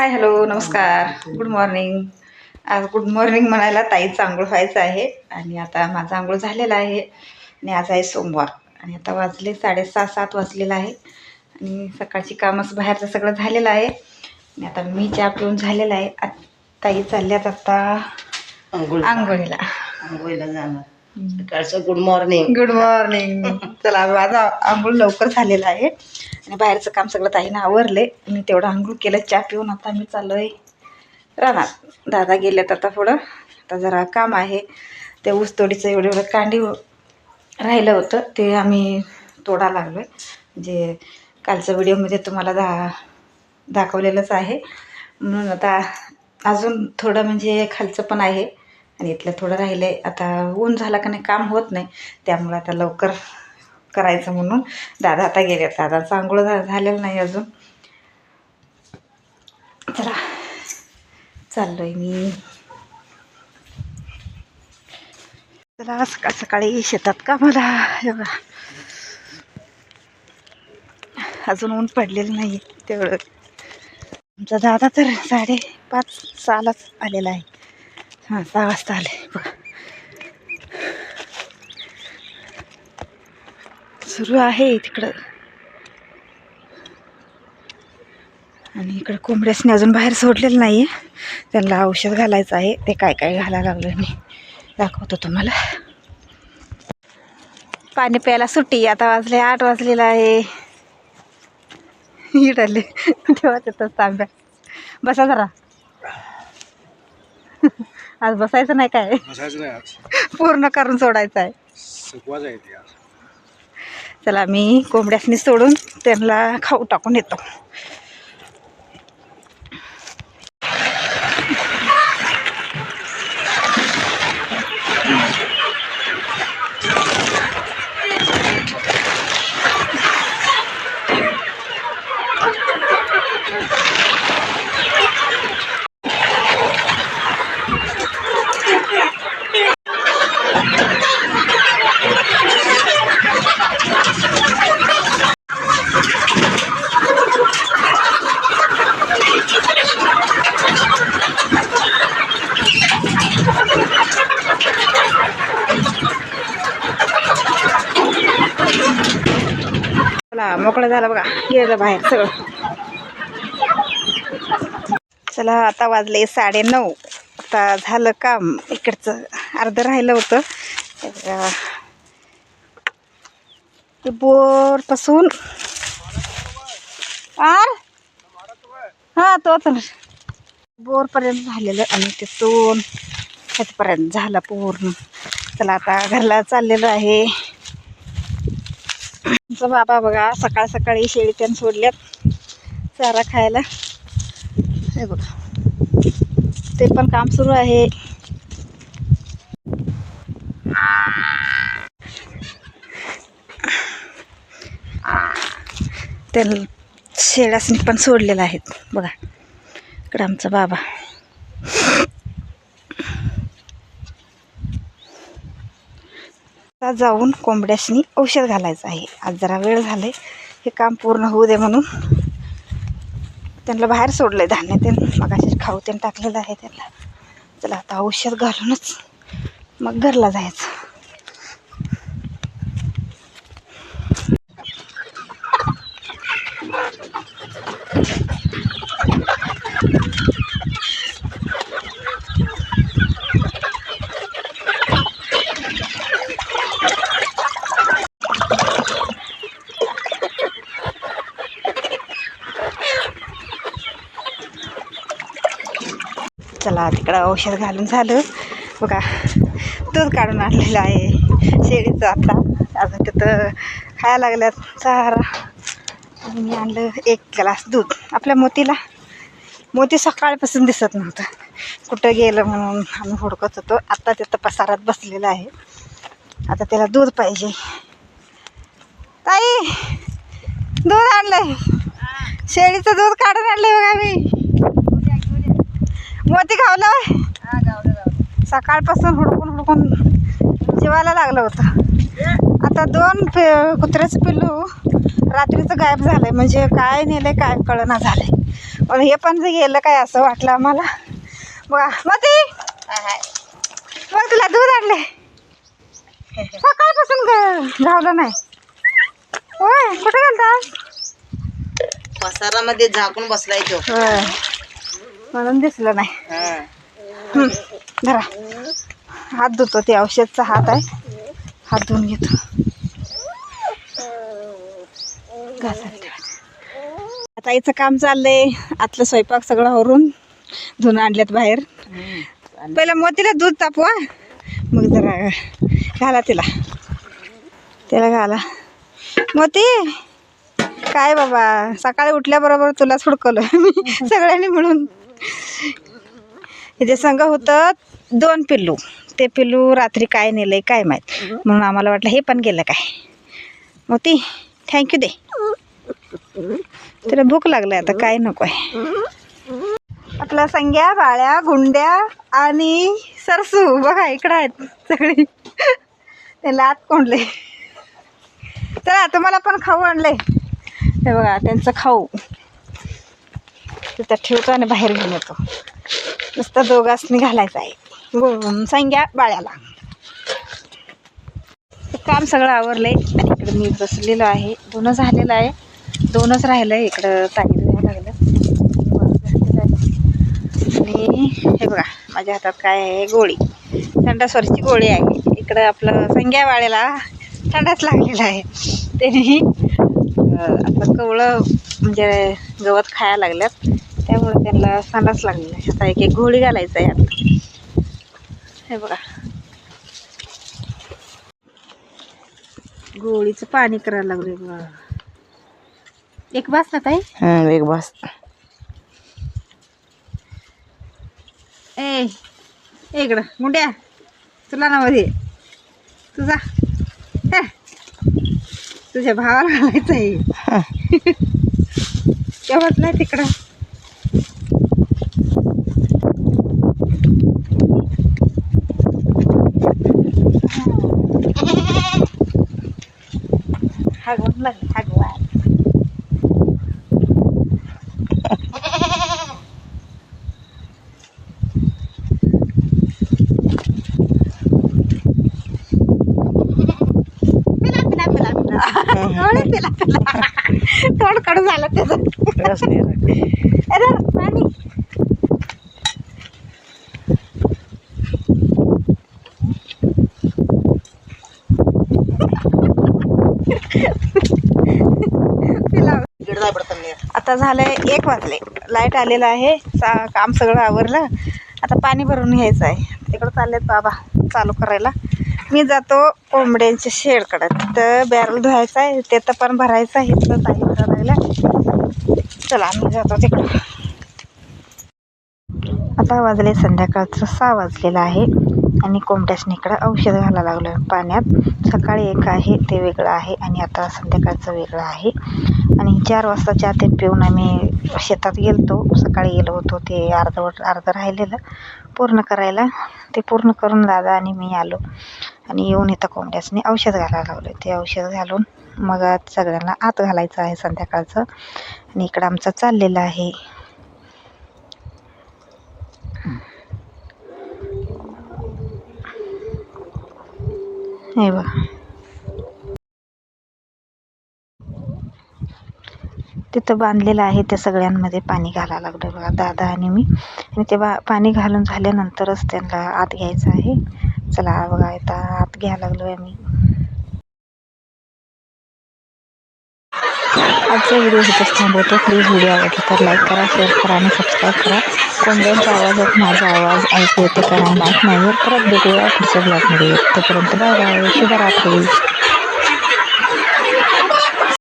हाय hello नमस्कार. Good morning आज good morning म्हणायला ताईचं आंघोळ व्हायचं आहे. आणि आता माझा आंघोळ झालेला आहे. आणि आज आहे सोमवार. आणि आता वाजले साडेसहा सात वाजलेलं आहे. आणि सकाळची कामच बाहेरचं सगळं झालेलं आहे. आणि आता मी चहा पिऊन झालेला आहे. ताई चालल्यात आता आंघोळ आंघोळीला. आंघोळीला जाणार. सकाळचं गुड मॉर्निंग गुड मॉर्निंग चला माझा आंघोळ लवकर झालेला आहे. आणि बाहेरचं काम सगळं ताईनं आवरले मी तेवढं आंघोळ केलं चहा पिऊन आता मी चाललो आहे राहणार. दादा गेलेत आता पुढं. आता जरा काम आहे. ते ऊस तोडीचं एवढं एवढं कांडी राहिलं होतं ते आम्ही तोडा लागलो आहे म्हणजे कालच्या व्हिडिओमध्ये तुम्हाला दा दाखवलेलंच आहे. म्हणून आता अजून थोडं म्हणजे खालचं पण आहे. आणि इथलं थोडं राहिलं आहे आता ऊन झाला का नाही काम होत नाही. त्यामुळं आता लवकर करायचं म्हणून दादा आता गेले दादाचं आंघोळ झा झालेलं नाही अजून. चला चाललो आहे मी. चला सकाळ सकाळी शेतात का मला एवढा. अजून ऊन पडलेलं नाही तेवढं. आमचा दादा तर साडेपाच सहालाच आलेला आहे. हां सहा वाजता आले बघा. सुरू आहे तिकडं. आणि इकडं कोंबड्यासनी अजून बाहेर सोडलेलं नाही आहे त्यांना औषध घालायचं आहे. ते काय काय घालायला लागलं मी दाखवतो तुम्हाला. पाणी प्यायला सुट्टी आता वाजले आठ वाजलेलं आहे. इडले. तेव्हा तिथं तांब्या. बसा जरा. आज बसायचं नाही काय? बसायचं नाही आज. पूर्ण करून सोडायचं आहे. सुकवायचं आहे ते आज. चला मी कोंबड्यासनी सोडून त्यांना खाऊ टाकून येतो. मोकळं झालं बघा. गेलं बाहेर सगळं. चला आता वाजले साडे नऊ आता झालं काम. इकडचं अर्धं राहिलं होतं. तर, ते बोरपासून आर? हां तोच बोरपर्यंत झालेलं आणि तिथून तिथपर्यंत झाला पूर्ण. चला आता घरला चाललेलं आहे. आमचा बाबा बघा सकाळ सकाळी शेळी त्यानं सोडल्यात. चारा खायला. हे बघा. ते पण काम सुरू आहे. त्याला शेळ्यासनी पण सोडलेलं आहेत. बघा. इकडं आमचा बाबा. आता जाऊन कोंबड्यासनी औषध घालायचं आहे. आज जरा वेळ झाले हे काम पूर्ण होऊ दे म्हणून. त्यांना बाहेर सोडलं आहे धान्य ते मग असे खाऊ ते टाकलेलं आहे त्यांना. चला आता औषध घालूनच मग घरला जायचं. चला तिकडं औषध घालून झालं. बघा दूध काढून आणलेलं आहे शेळीचं आता. अजून तिथं खायला लागल्यात चारा. आणि मी आणलं एक ग्लास दूध. आपल्या मोतीला. मोती सकाळपासून दिसत नव्हतं. कुठं गेलं म्हणून आम्ही हुडकत होतो. आत्ता तिथं पसारात बसलेलं आहे. आता त्याला दूध पाहिजे. ताई दूध आणलंय. शेळीचं दूध काढून आणलंय बघा मी. मोती खावलं? सकाळपासून हुडकून हुडकून जेवायला लागलं होतं. आता दोन पे कुत्र्याचं पिल्लू रात्रीचं गायब झालंय. म्हणजे काय नेलंय काय कळना झालंय. पण हे पण जे गेलं काय असं वाटलं आम्हाला. बघा मग ते मग तुला दूध आणले सकाळपासून गावलं नाही. होय कुठे गेलतास पसारामध्ये झाकून बसलाय तो. म्हणून दिसलं नाही. धरा. हात धुतो ते औषधचा हात आहे. हात धुवून घेतो. आता इथं काम चाललंय. आतलं स्वयंपाक सगळं आवरून धुवून आणल्यात बाहेर. पहिला मोतीला दूध तापवा मग जरा घाला तिला. त्याला घाला. मोती काय बाबा सकाळी उठल्याबरोबर तुलाच हुडकवलं. मी सगळ्यांनी मिळून इथे संघ होतं दोन पिल्लू. ते पिल्लू रात्री काय नेलंय काय माहीत. म्हणून आम्हाला वाटलं हे पण गेलं काय. मोती थँक्यू दे. तिला भूक लागली आता काय नको आहे. आपल्या संग्या बाळ्या गुंड्या आणि सरसू. बघा इकडं आहेत सगळी. त्याला आत कोंडले. चला तुम्हाला पण खाऊ आणले हे बघा त्यांचं खाऊ. तिथं ठेवतो आणि बाहेर घेऊन येतो. नुसतं दोघांनी घालायचं आहे. गो बाळ्याला. काम सगळं आवरलंय. आणि इकडं मी बसलेलो आहे. दोनच झालेलं आहे. दोनच राहिलं आहे इकडं ताकीद द्यावं लागलं आणि हे बघा माझ्या हातात काय आहे? गोळी. थंडास्वरची गोळी आहे. इकडं आपलं संग्या वाळ्याला थंडाच लागलेला आहे. त्यांनी आपलं कवळं म्हणजे गवत खायला लागल्यात. त्यामुळे त्यांना संडास लागलेला आहे. आता एक एक गोळी घालायचं आहे आता. हे बघा. गोळीचं पाणी करायला लागले बघा. एक बास ना ताई एक बस. ए इकडं. मुंड्या तुला ना मध्ये तुझा. तुझ्या भावाला घालायचं आहे तेव्हाच नाही तिकडं. हागवण लागली पिला थोडं कडू झालं त्याचं पाणी आता झालंय एक वाजले. लाइट आलेलं आहे. सा काम सगळं आवरलं. आता पाणी भरून घ्यायचं आहे. तिकडं चाललेत बाबा चालू करायला. मी जातो कोंबड्यांच्या शेडकडं. तिथं बॅरल धुवायचं आहे. ते तर पण भरायचं आहे. इथलं ताई करायला. चला मी जातो तिकडं. आता वाजले संध्याकाळचं. सहा वाजलेलं आहे. आणि कोंबड्यासनी इकडं औषध घालायला लागलो आहे पाण्यात. सकाळी एक आहे ते वेगळं आहे. आणि आता संध्याकाळचं वेगळं आहे. आणि चार वाजता चहा ते पिऊन आम्ही शेतात गेलतो. सकाळी गेलो होतो ते अर्धवट अर्धं राहिलेलं पूर्ण करायला. ते पूर्ण करून दादा आणि मी आलो. आणि येऊन इथं कोंबड्यासनी औषध घालायला लावलं. ते औषध घालून मग आज सगळ्यांना आत घालायचं आहे संध्याकाळचं. आणि इकडं आमचं चाललेलं आहे. हे बघा. तिथं बांधलेलं आहे त्या सगळ्यांमध्ये पाणी घालायला लागलं बघा दादा आणि मी. आणि ते बा पाणी घालून झाल्यानंतरच त्यांना आत घ्यायचं आहे. चला बघा आता आत घ्यायला लागलो आहे मी आजचा व्हिडिओ इथंच थांबवतो. प्लीज व्हिडिओ आवडला तर लाईक करा शेअर करा आणि सबस्क्राईब करा. कोंबड्यांच्या आवाजात माझा आवाज ऐकू येतो का माहीत नाही परत भेटूया पुढच्या ब्लॉगमध्ये तोपर्यंत बाय बाय शुभरात्री.